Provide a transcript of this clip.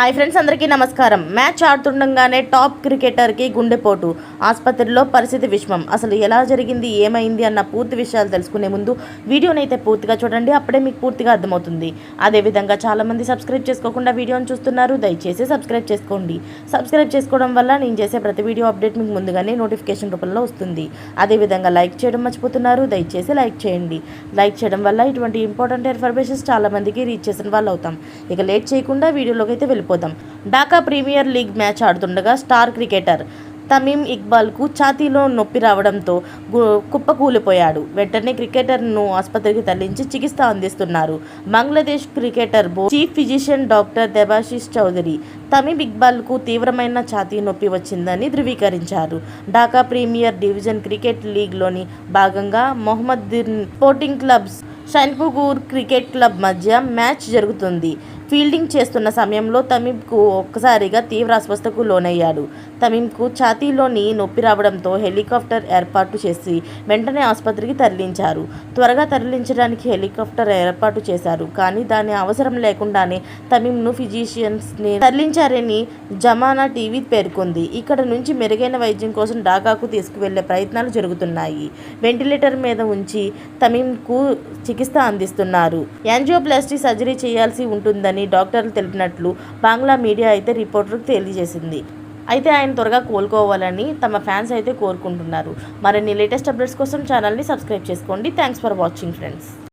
Hi friends అందరికీ నమస్కారం. Match ఆడుతుండగానే top క్రికెటర్కి గుండెపోటు. ఆసుపత్రిలో పరిస్థితి విషమం. అసలు ఎలా జరిగింది ఏమైంది అన్న పూర్తి విషయాలు తెలుసుకునే ముందు వీడియోని అయితే పూర్తిగా చూడండి అప్పుడే మీకు పూర్తిగా అర్థమవుతుంది. అదేవిధంగా చాలామంది సబ్స్క్రైబ్ చేసుకోకుండా వీడియోని చూస్తున్నారు దయచేసి సబ్స్క్రైబ్ చేసుకోండి. సబ్స్క్రైబ్ చేసుకోవడం వల్ల నేను చేసే ప్రతి వీడియో అప్డేట్ మీకు ముందుగానే నోటిఫికేషన్ రూపంలో వస్తుంది. అదేవిధంగా లైక్ చేయడం మర్చిపోతున్నారు దయచేసి లైక్ చేయండి. లైక్ చేయడం వల్ల ఇటువంటి ఇంపార్టెంట్ ఇన్ఫర్మేషన్స్ చాలామందికి రీచ్ చేసిన వాళ్ళు అవుతాం ఇక లేట్ చేయకుండా వీడియోలోకి అయితే వెళ్ళిపోదాం ఢాకా ప్రీమియర్ లీగ్ మ్యాచ్ ఆడుతుండగా స్టార్ క్రికెటర్ తమీమ్ ఇక్బాల్కు ఛాతీలో నొప్పి రావడంతో కుప్పకూలిపోయాడు. వెంటనే క్రికెటర్ను ఆసుపత్రికి తరలించి చికిత్స అందిస్తున్నారు. బంగ్లాదేశ్ క్రికెటర్ బో chief physician doctor Debashish Chowdhury Tamim ఇక్బాల్కు తీవ్రమైన ఛాతీ నొప్పి వచ్చిందని ధృవీకరించారు. ఢాకా ప్రీమియర్ డివిజన్ క్రికెట్ లీగ్లోని భాగంగా Mohammad sporting clubs Shinepukur cricket club మధ్య మ్యాచ్ జరుగుతుంది. ఫీల్డింగ్ చేస్తున్న సమయంలో తమీమ్కు ఒక్కసారిగా తీవ్ర అస్వస్థకు లోనయ్యాడు. తమీమ్కు ఛాతీలోని నొప్పి రావడంతో హెలికాప్టర్ ఏర్పాటు చేసి వెంటనే ఆసుపత్రికి తరలించారు. త్వరగా తరలించడానికి హెలికాప్టర్ ఏర్పాటు చేశారు. కానీ దాని అవసరం లేకుండానే తమీమ్ను ఫిజిషియన్స్ని తరలించారని జమానా టీవీ పేర్కొంది. ఇక్కడ నుంచి మెరుగైన వైద్యం కోసం ఢాకాకు తీసుకువెళ్ళే ప్రయత్నాలు జరుగుతున్నాయి. వెంటిలేటర్ మీద ఉంచి తమీమ్కు చికిత్స అందిస్తున్నారు. యాంజియోప్లాస్టీ సర్జరీ చేయాల్సి ఉంటుందని డాక్టర్లు తెలిపినట్లు బంగ్లా మీడియా అయితే రిపోర్టర్కు తెలియజేసింది. అయితే ఆయన త్వరగా కోలుకోవాలని తమ ఫ్యాన్స్ అయితే కోరుకుంటున్నారు. మరిన్ని లేటెస్ట్ అప్డేట్స్ కోసం ఛానల్ని సబ్స్క్రైబ్ చేసుకోండి. Thanks for watching friends